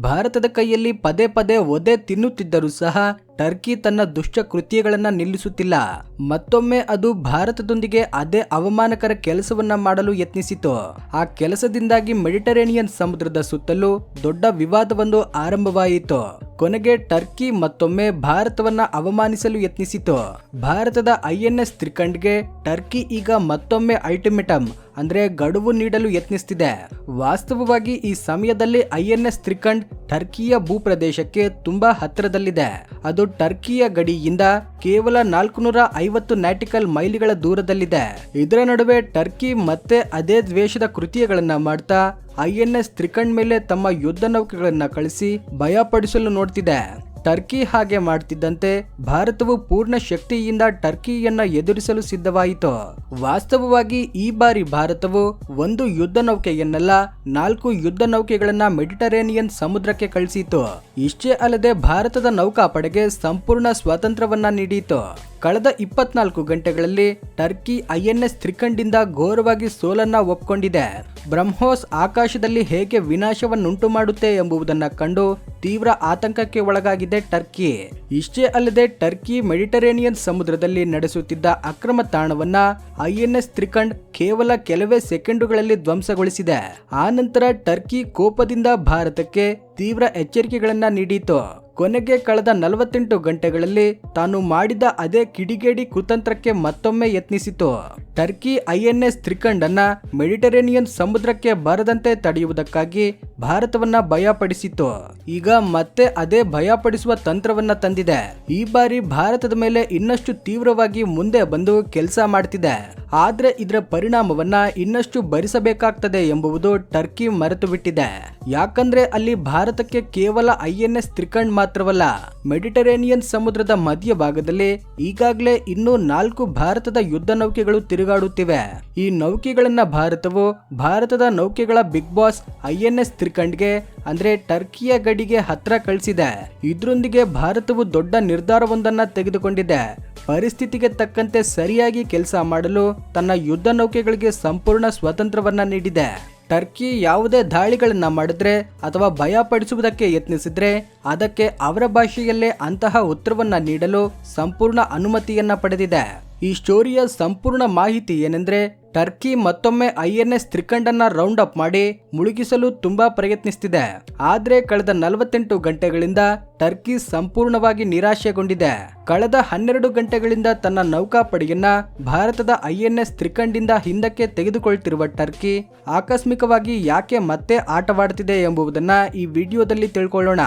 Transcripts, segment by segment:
ಭಾರತದ ಕೈಯಲ್ಲಿ ಪದೇ ಪದೇ ಒದೆ ತಿನ್ನುತ್ತಿದ್ದರೂ ಸಹ ಟರ್ಕಿ ತನ್ನ ದುಷ್ಟ ಕೃತ್ಯಗಳನ್ನು ನಿಲ್ಲಿಸುತ್ತಿಲ್ಲ. ಮತ್ತೊಮ್ಮೆ ಅದು ಭಾರತದೊಂದಿಗೆ ಅದೇ ಅವಮಾನಕರ ಕೆಲಸವನ್ನ ಮಾಡಲು ಯತ್ನಿಸಿತು. ಆ ಕೆಲಸದಿಂದಾಗಿ ಮೆಡಿಟರೇನಿಯನ್ ಸಮುದ್ರದ ಸುತ್ತಲೂ ದೊಡ್ಡ ವಿವಾದವೊಂದು ಆರಂಭವಾಯಿತು. ಕೊನೆಗೆ ಟರ್ಕಿ ಮತ್ತೊಮ್ಮೆ ಭಾರತವನ್ನ ಅವಮಾನಿಸಲು ಯತ್ನಿಸಿತು. ಭಾರತದ ಐಎನ್ಎಸ್ ತ್ರಿಕಂಡ್ಗೆ ಟರ್ಕಿ ಈಗ ಮತ್ತೊಮ್ಮೆ ಅಲ್ಟಿಮೇಟಮ್ ಅಂದ್ರೆ ಗಡುವು ನೀಡಲು ಯತ್ನಿಸ್ತಿದೆ. ವಾಸ್ತವವಾಗಿ ಈ ಸಮಯದಲ್ಲಿ ಐಎನ್ಎಸ್ ತ್ರಿಕಂಡ್ ಟರ್ಕಿಯ ಭೂಪ್ರದೇಶಕ್ಕೆ ತುಂಬಾ ಹತ್ತಿರದಲ್ಲಿದೆ. ಅದು ಟರ್ಕಿಯ ಗಡಿಯಿಂದ ಕೇವಲ ನಾಲ್ಕುನೂರ ಐವತ್ತು ನ್ಯಾಟಿಕಲ್ ಮೈಲಿಗಳ ದೂರದಲ್ಲಿದೆ. ಇದರ ನಡುವೆ ಟರ್ಕಿ ಮತ್ತೆ ಅದೇ ದ್ವೇಷದ ಕೃತ್ಯಗಳನ್ನ ಮಾಡ್ತಾ ಐಎನ್ಎಸ್ ತ್ರಿಕಂಡ್ ಮೇಲೆ ತಮ್ಮ ಯುದ್ಧ ನೌಕೆಗಳನ್ನ ಕಳಿಸಿ ಭಯಪಡಿಸಲು ನೋಡ್ತಿದೆ. ಟರ್ಕಿ ಹಾಗೆ ಮಾಡ್ತಿದ್ದಂತೆ ಭಾರತವು ಪೂರ್ಣ ಶಕ್ತಿಯಿಂದ ಟರ್ಕಿಯನ್ನ ಎದುರಿಸಲು ಸಿದ್ಧವಾಯಿತು. ವಾಸ್ತವವಾಗಿ ಈ ಬಾರಿ ಭಾರತವು ಒಂದು ಯುದ್ಧ ನೌಕೆಯನ್ನೆಲ್ಲ, ನಾಲ್ಕು ಯುದ್ಧ ನೌಕೆಗಳನ್ನ ಮೆಡಿಟರೇನಿಯನ್ ಸಮುದ್ರಕ್ಕೆ ಕಳಿಸಿತು ಇಷ್ಟೇ ಅಲ್ಲದೆ ಭಾರತದ ನೌಕಾಪಡೆಗೆ ಸಂಪೂರ್ಣ ಸ್ವಾತಂತ್ರ್ಯವನ್ನ ನೀಡಿತು ಕಳೆದ ಇಪ್ಪತ್ನಾಲ್ಕು ಗಂಟೆಗಳಲ್ಲಿ ಟರ್ಕಿ ಐಎನ್ಎಸ್ ತ್ರಿಕಂಡಿಂದ ಘೋರವಾಗಿ ಸೋಲನ್ನ ಒಪ್ಕೊಂಡಿದೆ. ಬ್ರಹ್ಮೋಸ್ ಆಕಾಶದಲ್ಲಿ ಹೇಗೆ ವಿನಾಶವನ್ನುಂಟು ಮಾಡುತ್ತೆ ಎಂಬುದನ್ನು ಕಂಡು ತೀವ್ರ ಆತಂಕಕ್ಕೆ ಒಳಗಾಗಿದೆ ಟರ್ಕಿ. ಇಷ್ಟೇ ಅಲ್ಲದೆ ಟರ್ಕಿ ಮೆಡಿಟರೇನಿಯನ್ ಸಮುದ್ರದಲ್ಲಿ ನಡೆಸುತ್ತಿದ್ದ ಅಕ್ರಮ ತಾಣವನ್ನ ಐಎನ್ಎಸ್ ತ್ರಿಕಂಡ್ ಕೇವಲ ಕೆಲವೇ ಸೆಕೆಂಡುಗಳಲ್ಲಿ ಧ್ವಂಸಗೊಳಿಸಿದೆ. ಆ ನಂತರ ಟರ್ಕಿ ಕೋಪದಿಂದ ಭಾರತಕ್ಕೆ ತೀವ್ರ ಎಚ್ಚರಿಕೆಗಳನ್ನ ನೀಡಿತು ಕೊನೆಗೆ ಕಳೆದ ನಲವತ್ತೆಂಟು ಗಂಟೆಗಳಲ್ಲಿ ತಾನು ಮಾಡಿದ ಅದೇ ಕಿಡಿಗೇಡಿ ಕುತಂತ್ರಕ್ಕೆ ಮತ್ತೊಮ್ಮೆ ಯತ್ನಿಸಿತು. ಟರ್ಕಿ ಐಎನ್ಎಸ್ ತ್ರಿಕಂಡನ್ನ ಮೆಡಿಟರೇನಿಯನ್ ಸಮುದ್ರಕ್ಕೆ ಬರದಂತೆ ತಡೆಯುವುದಕ್ಕಾಗಿ ಭಾರತವನ್ನ ಭಯಪಡಿಸಿತು. ಈಗ ಮತ್ತೆ ಅದೇ ಭಯಪಡಿಸುವ ತಂತ್ರವನ್ನ ತಂದಿದೆ. ಈ ಬಾರಿ ಭಾರತದ ಮೇಲೆ ಇನ್ನಷ್ಟು ತೀವ್ರವಾಗಿ ಮುಂದೆ ಬಂದು ಕೆಲಸ ಮಾಡ್ತಿದೆ. ಆದ್ರೆ ಇದರ ಪರಿಣಾಮವನ್ನ ಇನ್ನಷ್ಟು ಭರಿಸಬೇಕಾಗ್ತದೆ ಎಂಬುದು ಟರ್ಕಿ ಮರೆತು ಬಿಟ್ಟಿದೆ ಯಾಕಂದ್ರೆ ಅಲ್ಲಿ ಭಾರತಕ್ಕೆ ಕೇವಲ ಐಎನ್ಎಸ್ ತ್ರಿಕಂಡ್ ಮಾತ್ರವಲ್ಲ, ಮೆಡಿಟರೇನಿಯನ್ ಸಮುದ್ರದ ಮಧ್ಯಭಾಗದಲ್ಲಿ ಈಗಾಗಲೇ ಇನ್ನೂ ನಾಲ್ಕು ಭಾರತದ ಯುದ್ಧ ನೌಕೆಗಳು ತಿರುಗಾಡುತ್ತಿವೆ. ಈ ನೌಕೆಗಳನ್ನ ಭಾರತವು ಭಾರತದ ನೌಕೆಗಳ ಬಿಗ್ ಬಾಸ್ ಐಎನ್ಎಸ್ ತ್ರಿಕಂಡ್ಗೆ, ಅಂದ್ರೆ ಟರ್ಕಿಯ ಗಡಿಗೆ ಹತ್ರ ಕಳಿಸಿದೆ. ಇದರೊಂದಿಗೆ ಭಾರತವು ದೊಡ್ಡ ನಿರ್ಧಾರವೊಂದನ್ನ ತೆಗೆದುಕೊಂಡಿದೆ. ಪರಿಸ್ಥಿತಿಗೆ ತಕ್ಕಂತೆ ಸರಿಯಾಗಿ ಕೆಲಸ ಮಾಡಲು ತನ್ನ ಯುದ್ಧ ನೌಕೆಗಳಿಗೆ ಸಂಪೂರ್ಣ ಸ್ವಾತಂತ್ರ್ಯವನ್ನ ನೀಡಿದೆ. ಟರ್ಕಿ ಯಾವುದೇ ದಾಳಿಗಳನ್ನ ಮಾಡಿದ್ರೆ ಅಥವಾ ಭಯಪಡಿಸುವುದಕ್ಕೆ ಯತ್ನಿಸಿದ್ರೆ ಅದಕ್ಕೆ ಅವರ ಭಾಷೆಯಲ್ಲೇ ಅಂತಹ ಉತ್ತರವನ್ನ ನೀಡಲು ಸಂಪೂರ್ಣ ಅನುಮತಿಯನ್ನ ಪಡೆದಿದೆ. ಈ ಸ್ಟೋರಿಯ ಸಂಪೂರ್ಣ ಮಾಹಿತಿ ಏನೆಂದ್ರೆ ಟರ್ಕಿ ಮತ್ತೊಮ್ಮೆ ಐ ಎನ್ ಎಸ್ ತ್ರಿಕಂಡನ್ನ ರೌಂಡ್ ಅಪ್ ಮಾಡಿ ಮುಳುಗಿಸಲು ತುಂಬಾ ಪ್ರಯತ್ನಿಸ್ತಿದೆ. ಆದ್ರೆ ಕಳೆದ ನಲವತ್ತೆಂಟು ಗಂಟೆಗಳಿಂದ ಟರ್ಕಿ ಸಂಪೂರ್ಣವಾಗಿ ನಿರಾಶೆಗೊಂಡಿದೆ. ಕಳೆದ ಹನ್ನೆರಡು ಗಂಟೆಗಳಿಂದ ತನ್ನ ನೌಕಾಪಡೆಯನ್ನ ಭಾರತದ ಐಎನ್ಎಸ್ ತ್ರಿಕಂಡಿಂದ ಹಿಂದಕ್ಕೆ ತೆಗೆದುಕೊಳ್ತಿರುವ ಟರ್ಕಿ ಆಕಸ್ಮಿಕವಾಗಿ ಯಾಕೆ ಮತ್ತೆ ಆಟವಾಡ್ತಿದೆ ಎಂಬುದನ್ನ ಈ ವಿಡಿಯೋದಲ್ಲಿ ತಿಳ್ಕೊಳ್ಳೋಣ.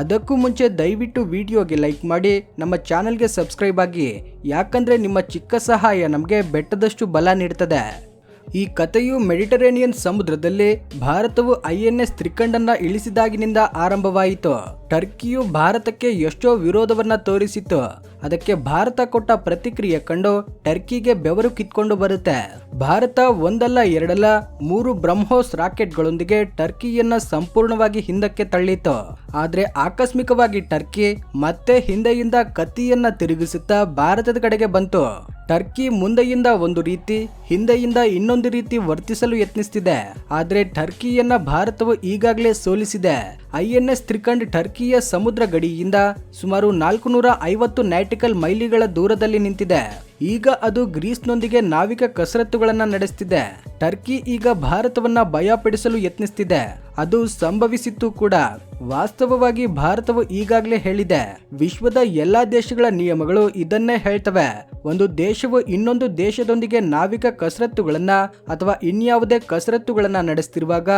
ಅದಕ್ಕೂ ಮುಂಚೆ ದಯವಿಟ್ಟು ವಿಡಿಯೋಗೆ ಲೈಕ್ ಮಾಡಿ, ನಮ್ಮ ಚಾನೆಲ್ಗೆ ಸಬ್ಸ್ಕ್ರೈಬ್ ಆಗಿ. ಯಾಕಂದ್ರೆ ನಿಮ್ಮ ಚಿಕ್ಕ ಸಹಾಯ ನಮಗೆ ಬೆಟ್ಟದಷ್ಟು ಬಲ ನೀಡ್ತದೆ. ಈ ಕಥೆಯು ಮೆಡಿಟರೇನಿಯನ್ ಸಮುದ್ರದಲ್ಲಿ ಭಾರತವು ಐ ಎನ್ ಎಸ್ ತ್ರಿಕಂಡನ್ನ ಇಳಿಸಿದಾಗಿನಿಂದ ಆರಂಭವಾಯಿತು. ಟರ್ಕಿಯು ಭಾರತಕ್ಕೆ ಎಷ್ಟೋ ವಿರೋಧವನ್ನ ತೋರಿಸಿತ್ತು. ಅದಕ್ಕೆ ಭಾರತ ಕೊಟ್ಟ ಪ್ರತಿಕ್ರಿಯೆ ಕಂಡು ಟರ್ಕಿಗೆ ಬೆವರು ಕಿತ್ಕೊಂಡು ಬರುತ್ತೆ. ಭಾರತ ಒಂದಲ್ಲ ಎರಡಲ್ಲ ಮೂರು ಬ್ರಹ್ಮೋಸ್ ರಾಕೆಟ್ಗಳೊಂದಿಗೆ ಟರ್ಕಿಯನ್ನ ಸಂಪೂರ್ಣವಾಗಿ ಹಿಂದಕ್ಕೆ ತಳ್ಳಿತು ಆದ್ರೆ ಆಕಸ್ಮಿಕವಾಗಿ ಟರ್ಕಿ ಮತ್ತೆ ಹಿಂದೆಯಿಂದ ಕತ್ತಿಯನ್ನ ತಿರುಗಿಸುತ್ತಾ ಭಾರತದ ಕಡೆಗೆ ಬಂತು. ಟರ್ಕಿ ಮುಂದೆಯಿಂದ ಒಂದು ರೀತಿ, ಹಿಂದೆಯಿಂದ ಇನ್ನೊಂದು ರೀತಿ ವರ್ತಿಸಲು ಯತ್ನಿಸುತ್ತಿದೆ ಆದರೆ ಟರ್ಕಿಯನ್ನ ಭಾರತವು ಈಗಾಗಲೇ ಸೋಲಿಸಿದೆ. ಐಎನ್ಎಸ್ ತ್ರಿಕಂಡ್ ಟರ್ಕಿಯ ಸಮುದ್ರ ಗಡಿಯಿಂದ ಸುಮಾರು ನಾಲ್ಕುನೂರ ಐವತ್ತು ನ್ಯಾಟಿಕಲ್ ಮೈಲಿಗಳ ದೂರದಲ್ಲಿ ನಿಂತಿದೆ. ಈಗ ಅದು ಗ್ರೀಸ್ನೊಂದಿಗೆ ನಾವಿಕ ಕಸರತ್ತುಗಳನ್ನು ನಡೆಸುತ್ತಿದೆ ಟರ್ಕಿ ಈಗ ಭಾರತವನ್ನ ಭಯಪಡಿಸಲು ಯತ್ನಿಸುತ್ತಿದೆ ಅದು ಸಂಭವಿಸಿತ್ತು ಕೂಡ. ವಾಸ್ತವವಾಗಿ ಭಾರತವು ಈಗಾಗಲೇ ಹೇಳಿದೆ. ವಿಶ್ವದ ಎಲ್ಲಾ ದೇಶಗಳ ನಿಯಮಗಳು ಇದನ್ನೇ ಹೇಳ್ತವೆ. ಒಂದು ದೇಶವು ಇನ್ನೊಂದು ದೇಶದೊಂದಿಗೆ ನಾವಿಕ ಕಸರತ್ತುಗಳನ್ನ ಅಥವಾ ಇನ್ಯಾವುದೇ ಕಸರತ್ತುಗಳನ್ನ ನಡೆಸ್ತಿರುವಾಗ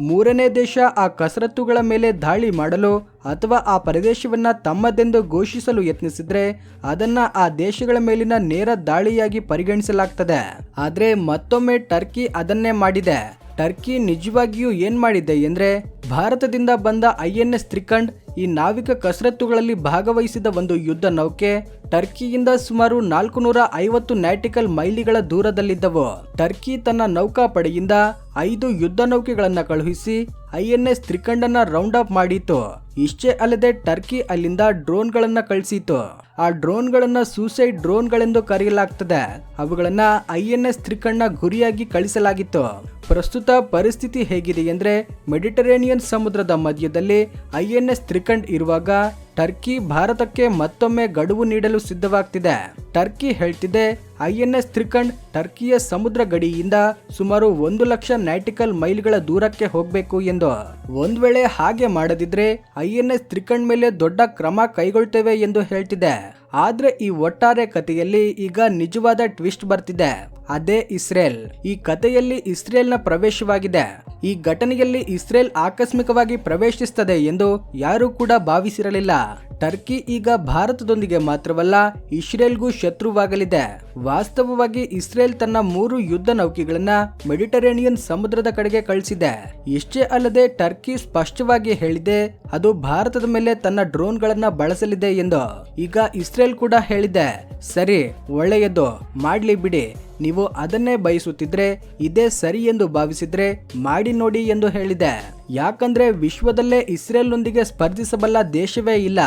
ಮೂರನೇ ದೇಶ ಆ ಕಸರತ್ತುಗಳ ಮೇಲೆ ದಾಳಿ ಮಾಡಲು ಅಥವಾ ಆ ಪ್ರದೇಶವನ್ನು ತಮ್ಮದೆಂದು ಘೋಷಿಸಲು ಯತ್ನಿಸಿದ್ರೆ ಅದನ್ನ ಆ ದೇಶಗಳ ಮೇಲಿನ ನೇರ ದಾಳಿಯಾಗಿ ಪರಿಗಣಿಸಲಾಗ್ತದೆ. ಆದರೆ ಮತ್ತೊಮ್ಮೆ ಟರ್ಕಿ ಅದನ್ನೇ ಮಾಡಿದೆ. ಟರ್ಕಿ ನಿಜವಾಗಿಯೂ ಏನು ಮಾಡಿದೆ ಎಂದರೆ ಭಾರತದಿಂದ ಬಂದ ಐ ಎನ್ ಎಸ್ ತ್ರಿಕಂಡ್ ಈ ನಾವಿಕ ಕಸರತ್ತುಗಳಲ್ಲಿ ಭಾಗವಹಿಸಿದ ಒಂದು ಯುದ್ಧ ನೌಕೆ ಟರ್ಕಿಯಿಂದ ಸುಮಾರು ನಾಲ್ಕು ನೂರ ಐವತ್ತು ನ್ಯಾಟಿಕಲ್ ಮೈಲಿಗಳ ದೂರದಲ್ಲಿದ್ದವು. ಟರ್ಕಿ ತನ್ನ ನೌಕಾಪಡೆಯಿಂದ ಐದು ಯುದ್ಧ ನೌಕೆಗಳನ್ನ ಕಳುಹಿಸಿ ಐಎನ್ಎಸ್ ತ್ರಿಕಂಡನ್ನ ರೌಂಡ್ ಅಪ್ ಮಾಡಿತು ಇಷ್ಟೇ ಅಲ್ಲದೆ ಟರ್ಕಿ ಅಲ್ಲಿಂದ ಡ್ರೋನ್ಗಳನ್ನು ಕಳಿಸಿತು ಆ ಡ್ರೋನ್ಗಳನ್ನು ಸೂಸೈಡ್ ಡ್ರೋನ್ಗಳೆಂದು ಕರೆಯಲಾಗ್ತದೆ. ಅವುಗಳನ್ನ ಐಎನ್ಎಸ್ ತ್ರಿಕಂಡ್ನ ಗುರಿಯಾಗಿ ಕಳಿಸಲಾಗಿತ್ತು. ಪ್ರಸ್ತುತ ಪರಿಸ್ಥಿತಿ ಹೇಗಿದೆ ಎಂದರೆ ಮೆಡಿಟರೇನಿಯನ್ ಸಮುದ್ರದ ಮಧ್ಯದಲ್ಲಿ ಐ ಎನ್ ಎಸ್ ತ್ರಿಕಂಡ್ ಇರುವಾಗ ಟರ್ಕಿ ಭಾರತಕ್ಕೆ ಮತ್ತೊಮ್ಮೆ ಗಡುವು ನೀಡಲು ಸಿದ್ಧವಾಗ್ತಿದೆ. ಟರ್ಕಿ ಹೇಳ್ತಿದೆ ಐ ಎನ್ ಎಸ್ ತ್ರಿಕಂಡ್ ಟರ್ಕಿಯ ಸಮುದ್ರ ಗಡಿಯಿಂದ ಸುಮಾರು ಒಂದು ಲಕ್ಷ ನೈಟಿಕಲ್ ಮೈಲ್ಗಳ ದೂರಕ್ಕೆ ಹೋಗಬೇಕು ಎಂದು. ಒಂದು ವೇಳೆ ಹಾಗೆ ಮಾಡದಿದ್ರೆ ಐಎನ್ಎಸ್ ತ್ರಿಕಂಡ್ ಮೇಲೆ ದೊಡ್ಡ ಕ್ರಮ ಕೈಗೊಳ್ತೇವೆ ಎಂದು ಹೇಳ್ತಿದೆ. ಆದ್ರೆ ಈ ಒಟ್ಟಾರೆ ಕಥೆಯಲ್ಲಿ ಈಗ ನಿಜವಾದ ಟ್ವಿಸ್ಟ್ ಬರ್ತಿದೆ. ಅದೇ ಇಸ್ರೇಲ್. ಈ ಕಥೆಯಲ್ಲಿ ಇಸ್ರೇಲ್ನ ಪ್ರವೇಶವಾಗಿದೆ. ಈ ಘಟನೆಯಲ್ಲಿ ಇಸ್ರೇಲ್ ಆಕಸ್ಮಿಕವಾಗಿ ಪ್ರವೇಶಿಸುತ್ತದೆ ಎಂದು ಯಾರೂ ಕೂಡ ಭಾವಿಸಿರಲಿಲ್ಲ. ಟರ್ಕಿ ಈಗ ಭಾರತದೊಂದಿಗೆ ಮಾತ್ರವಲ್ಲ ಇಸ್ರೇಲ್ಗೂ ಶತ್ರುವಾಗಲಿದೆ. ವಾಸ್ತವವಾಗಿ ಇಸ್ರೇಲ್ ತನ್ನ ಮೂರು ಯುದ್ಧ ನೌಕೆಗಳನ್ನ ಮೆಡಿಟರೇನಿಯನ್ ಸಮುದ್ರದ ಕಡೆಗೆ ಕಳಿಸಿದೆ. ಇಷ್ಟೇ ಅಲ್ಲದೆ ಟರ್ಕಿ ಸ್ಪಷ್ಟವಾಗಿ ಹೇಳಿದೆ, ಅದು ಭಾರತದ ಮೇಲೆ ತನ್ನ ಡ್ರೋನ್ಗಳನ್ನ ಬಳಸಲಿದೆ ಎಂದು. ಈಗ ಇಸ್ರೇಲ್ ಕೂಡ ಹೇಳಿದೆ, ಸರಿ, ಒಳ್ಳೆಯದು, ಮಾಡ್ಲಿ ಬಿಡಿ ನೀವು ಅದನ್ನೇ ಬಯಸುತ್ತಿದ್ರೆ ಇದೇ ಸರಿ ಎಂದು ಭಾವಿಸಿದ್ರೆ ಮಾಡಿ ನೋಡಿ ಎಂದು ಹೇಳಿದೆ. ಯಾಕಂದ್ರೆ ವಿಶ್ವದಲ್ಲೇ ಇಸ್ರೇಲ್ನೊಂದಿಗೆ ಸ್ಪರ್ಧಿಸಬಲ್ಲ ದೇಶವೇ ಇಲ್ಲ.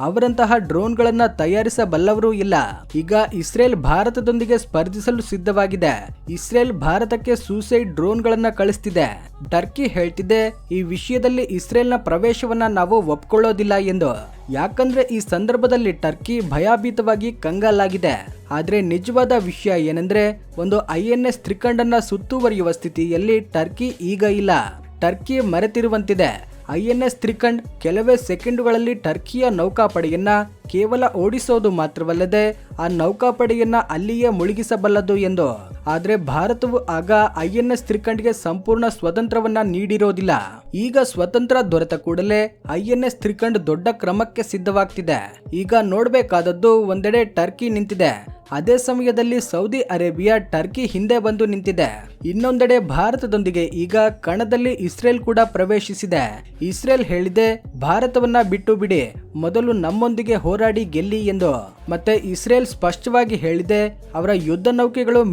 ಅವರಂತಹ ಡ್ರೋನ್ಗಳನ್ನ ತಯಾರಿಸಬಲ್ಲವರೂ ಇಲ್ಲ. ಈಗ ಇಸ್ರೇಲ್ ಭಾರತದೊಂದಿಗೆ ಸ್ಪರ್ಧಿಸಲು ಸಿದ್ಧವಾಗಿದೆ. ಇಸ್ರೇಲ್ ಭಾರತಕ್ಕೆ ಸೂಸೈಡ್ ಡ್ರೋನ್ಗಳನ್ನ ಕಳಿಸ್ತಿದೆ. ಟರ್ಕಿ ಹೇಳ್ತಿದೆ ಈ ವಿಷಯದಲ್ಲಿ ಇಸ್ರೇಲ್ನ ಪ್ರವೇಶವನ್ನ ನಾವು ಒಪ್ಕೊಳ್ಳೋದಿಲ್ಲ ಎಂದು. ಯಾಕಂದ್ರೆ ಈ ಸಂದರ್ಭದಲ್ಲಿ ಟರ್ಕಿ ಭಯಭೀತವಾಗಿ ಕಂಗಾಲಾಗಿದೆ. ಆದರೆ ನಿಜವಾದ ವಿಷಯ ಏನಂದ್ರೆ, ಒಂದು ಐ ಎನ್ ಎಸ್ ತ್ರಿಕಂಡನ್ನ ಸುತ್ತುವರಿಯುವ ಸ್ಥಿತಿಯಲ್ಲಿ ಟರ್ಕಿ ಈಗ ಇಲ್ಲ. ಟರ್ಕಿ ಮರೆತಿರುವಂತಿದೆ. ಐಎನ್ಎಸ್ ತ್ರಿಕಂಡ್ ಕೆಲವೇ ಸೆಕೆಂಡುಗಳಲ್ಲಿ ಟರ್ಕಿಯ ನೌಕಾಪಡೆಯನ್ನ ಕೇವಲ ಓಡಿಸೋದು ಮಾತ್ರವಲ್ಲದೆ ಆ ನೌಕಾಪಡೆಯನ್ನ ಅಲ್ಲಿಯೇ ಮುಳುಗಿಸಬಲ್ಲದು ಎಂದು ಆದ್ರೆ ಭಾರತವು ಆಗ ಐ ಎನ್ ಎಸ್ ತ್ರಿಕಂಡ್ಗೆ ಸಂಪೂರ್ಣ ಸ್ವತಂತ್ರವನ್ನ ನೀಡಿರೋದಿಲ್ಲ. ಈಗ ಸ್ವತಂತ್ರ ದೊರೆತ ಕೂಡಲೇ ಐಎನ್ಎಸ್ ತ್ರಿಕಂಡ್ ದೊಡ್ಡ ಕ್ರಮಕ್ಕೆ ಸಿದ್ಧವಾಗ್ತಿದೆ. ಈಗ ನೋಡ್ಬೇಕಾದದ್ದು ಒಂದೆಡೆ ಟರ್ಕಿ ನಿಂತಿದೆ. ಅದೇ ಸಮಯದಲ್ಲಿ ಸೌದಿ ಅರೇಬಿಯಾ ಟರ್ಕಿ ಹಿಂದೆ ಬಂದು ನಿಂತಿದೆ. ಇನ್ನೊಂದೆಡೆ ಭಾರತದೊಂದಿಗೆ ಈಗ ಕಣದಲ್ಲಿ ಇಸ್ರೇಲ್ ಕೂಡ ಪ್ರವೇಶಿಸಿದೆ. ಇಸ್ರೇಲ್ ಹೇಳಿದೆ, ಭಾರತವನ್ನ ಬಿಟ್ಟು ಬಿಡಿ, ಮೊದಲು ನಮ್ಮೊಂದಿಗೆ ಹೋರಾಡಿ ಗೆಲ್ಲಿ ಎಂದು. ಮತ್ತೆ ಇಸ್ರೇಲ್ ಸ್ಪಷ್ಟವಾಗಿ ಹೇಳಿದೆ, ಅವರ ಯುದ್ಧ ನೌಕೆಗಳು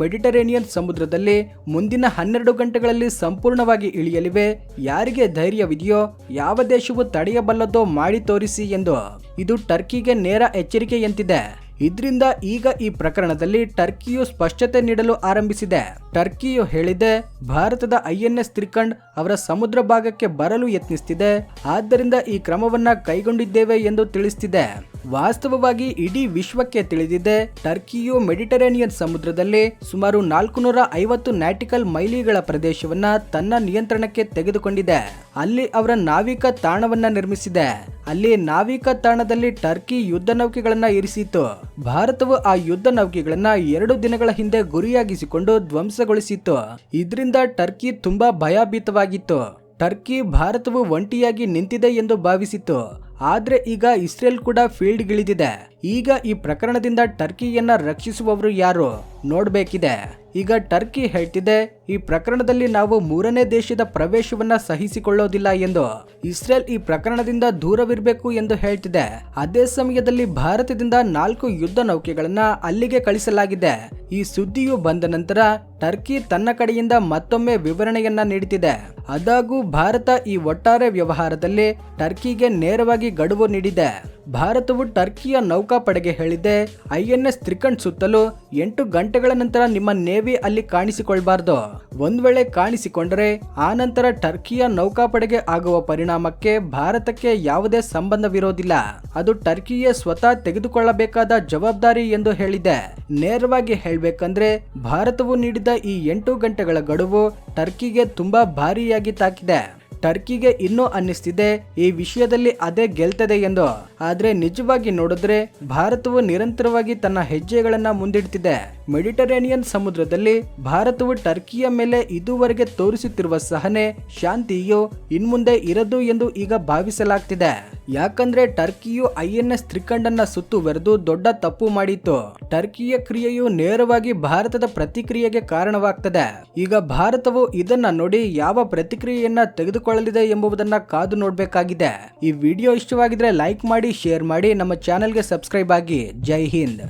ಸಮುದ್ರದಲ್ಲಿ ಮುಂದಿನ ಹನ್ನೆರಡು ಗಂಟೆಗಳಲ್ಲಿ ಸಂಪೂರ್ಣವಾಗಿ ಇಳಿಯಲಿವೆ. ಯಾರಿಗೆ ಧೈರ್ಯವಿದೆಯೋ, ಯಾವ ದೇಶವು ತಡೆಯಬಲ್ಲದೋ ಮಾಡಿ ತೋರಿಸಿ ಎಂದು. ಇದು ಟರ್ಕಿಗೆ ನೇರ ಎಚ್ಚರಿಕೆಯಂತಿದೆ. ಇದರಿಂದ ಈಗ ಈ ಪ್ರಕರಣದಲ್ಲಿ ಟರ್ಕಿಯು ಸ್ಪಷ್ಟತೆ ನೀಡಲು ಆರಂಭಿಸಿದೆ. ಟರ್ಕಿಯು ಹೇಳಿದೆ, ಭಾರತದ ಐಎನ್ಎಸ್ ತ್ರಿಕಂಡ್ ಅವರ ಸಮುದ್ರ ಭಾಗಕ್ಕೆ ಬರಲು ಯತ್ನಿಸುತ್ತಿದೆ ಆದ್ದರಿಂದ ಈ ಕ್ರಮವನ್ನ ಕೈಗೊಂಡಿದ್ದೇವೆ ಎಂದು ತಿಳಿಸುತ್ತಿದೆ ವಾಸ್ತವವಾಗಿ ಇಡೀ ವಿಶ್ವಕ್ಕೆ ತಿಳಿದಿದೆ, ಟರ್ಕಿಯು ಮೆಡಿಟರೇನಿಯನ್ ಸಮುದ್ರದಲ್ಲಿ ಸುಮಾರು ನಾಲ್ಕುನೂರ ಐವತ್ತು ನ್ಯಾಟಿಕಲ್ ಮೈಲಿಗಳ ಪ್ರದೇಶವನ್ನ ತನ್ನ ನಿಯಂತ್ರಣಕ್ಕೆ ತೆಗೆದುಕೊಂಡಿದೆ. ಅಲ್ಲಿ ಅವರ ನಾವಿಕ ತಾಣವನ್ನ ನಿರ್ಮಿಸಿದೆ. ಅಲ್ಲಿ ನಾವಿಕ ತಾಣದಲ್ಲಿ ಟರ್ಕಿ ಯುದ್ಧ ನೌಕೆಗಳನ್ನ ಇರಿಸಿತ್ತು. ಭಾರತವು ಆ ಯುದ್ಧ ನೌಕೆಗಳನ್ನ ಎರಡು ದಿನಗಳ ಹಿಂದೆ ಗುರಿಯಾಗಿಸಿಕೊಂಡು ಧ್ವಂಸಗೊಳಿಸಿತ್ತು. ಇದರಿಂದ ಟರ್ಕಿ ತುಂಬಾ ಭಯಭೀತವಾಗಿತ್ತು. ಟರ್ಕಿ ಭಾರತವು ಒಂಟಿಯಾಗಿ ನಿಂತಿದೆ ಎಂದು ಭಾವಿಸಿತ್ತು. ಆದರೆ ಈಗ ಇಸ್ರೇಲ್ ಕೂಡ ಫೀಲ್ಡ್ಗಿಳಿದಿದೆ. ಈಗ ಈ ಪ್ರಕರಣದಿಂದ ಟರ್ಕಿಯನ್ನ ರಕ್ಷಿಸುವವರು ಯಾರು? ನೋಡಬೇಕಿದೆ. ಈಗ ಟರ್ಕಿ ಹೇಳ್ತಿದೆ ಈ ಪ್ರಕರಣದಲ್ಲಿ ನಾವು ಮೂರನೇ ದೇಶದ ಪ್ರವೇಶವನ್ನ ಸಹಿಸಿಕೊಳ್ಳೋದಿಲ್ಲ ಎಂದು ಇಸ್ರೇಲ್ ಈ ಪ್ರಕರಣದಿಂದ ದೂರವಿರಬೇಕು ಎಂದು ಹೇಳ್ತಿದೆ. ಅದೇ ಸಮಯದಲ್ಲಿ ಭಾರತದಿಂದ ನಾಲ್ಕು ಯುದ್ಧ ನೌಕೆಗಳನ್ನ ಅಲ್ಲಿಗೆ ಕಳಿಸಲಾಗಿದೆ. ಈ ಸುದ್ದಿಯು ಬಂದ ನಂತರ ಟರ್ಕಿ ತನ್ನ ಕಡೆಯಿಂದ ಮತ್ತೊಮ್ಮೆ ವಿವರಣೆಯನ್ನ ನೀಡುತ್ತಿದೆ. ಅದಾಗೂ ಭಾರತ ಈ ಒಟ್ಟಾರೆ ವ್ಯವಹಾರದಲ್ಲಿ ಟರ್ಕಿಗೆ ನೇರವಾಗಿ ಗಡುವು ನೀಡಿದೆ. ಭಾರತವು ಟರ್ಕಿಯ ನೌಕಾಪಡೆಗೆ ಹೇಳಿದೆ ಐಎನ್ಎಸ್ ತ್ರಿಕಂಡ್ ಸುತ್ತಲೂ ಎಂಟು ಗಂಟೆಗಳ ನಂತರ ನಿಮ್ಮ ನೇವಿ ಅಲ್ಲಿ ಕಾಣಿಸಿಕೊಳ್ಬಾರ್ದು. ಒಂದ್ ವೇಳೆ ಕಾಣಿಸಿಕೊಂಡರೆ, ಆ ನಂತರ ಟರ್ಕಿಯ ನೌಕಾಪಡೆಗೆ ಆಗುವ ಪರಿಣಾಮಕ್ಕೆ ಭಾರತಕ್ಕೆ ಯಾವುದೇ ಸಂಬಂಧವಿರೋದಿಲ್ಲ. ಅದು ಟರ್ಕಿಯೇ ಸ್ವತಃ ತೆಗೆದುಕೊಳ್ಳಬೇಕಾದ ಜವಾಬ್ದಾರಿ ಎಂದು ಹೇಳಿದೆ. ನೇರವಾಗಿ ಹೇಳಬೇಕಂದ್ರೆ, ಭಾರತವು ನೀಡಿದ ಈ ಎಂಟು ಗಂಟೆಗಳ ಗಡುವು ಟರ್ಕಿಗೆ ತುಂಬಾ ಭಾರಿಯಾಗಿ ತಾಕಿದೆ. ಟರ್ಕಿಗೆ ಇನ್ನೂ ಅನ್ನಿಸ್ತಿದೆ, ಈ ವಿಷಯದಲ್ಲಿ ಅದೇ ಗೆಲ್ತದೆ ಎಂದು. ಆದರೆ ನಿಜವಾಗಿ ನೋಡಿದ್ರೆ, ಭಾರತವು ನಿರಂತರವಾಗಿ ತನ್ನ ಹೆಜ್ಜೆಗಳನ್ನು ಮುಂದಿಡ್ತಿದೆ. ಮೆಡಿಟರೇನಿಯನ್ ಸಮುದ್ರದಲ್ಲಿ ಭಾರತವು ಟರ್ಕಿಯ ಮೇಲೆ ಇದುವರೆಗೆ ತೋರಿಸುತ್ತಿರುವ ಸಹನೆ, ಶಾಂತಿಯು ಇನ್ಮುಂದೆ ಇರದು ಎಂದು ಈಗ ಭಾವಿಸಲಾಗ್ತಿದೆ. ಯಾಕಂದ್ರೆ ಟರ್ಕಿಯು ಐಎನ್ಎಸ್ ತ್ರಿಕಂಡನ್ನ ಸುತ್ತುವರೆದು ದೊಡ್ಡ ತಪ್ಪು ಮಾಡಿತ್ತು. ಟರ್ಕಿಯ ಕ್ರಿಯೆಯು ನೇರವಾಗಿ ಭಾರತದ ಪ್ರತಿಕ್ರಿಯೆಗೆ ಕಾರಣವಾಗ್ತದೆ. ಈಗ ಭಾರತವು ಇದನ್ನ ನೋಡಿ ಯಾವ ಪ್ರತಿಕ್ರಿಯೆಯನ್ನ ತೆಗೆದುಕೊಳ್ಳಲಿದೆ ಎಂಬುದನ್ನ ಕಾದು ನೋಡಬೇಕಾಗಿದೆ. ಈ ವಿಡಿಯೋ ಇಷ್ಟವಾಗಿದ್ರೆ ಲೈಕ್ ಮಾಡಿ, ಶೇರ್ ಮಾಡಿ, ನಮ್ಮ ಚಾನೆಲ್ಗೆ ಸಬ್ಸ್ಕ್ರೈಬ್ ಆಗಿ. ಜೈ ಹಿಂದ್.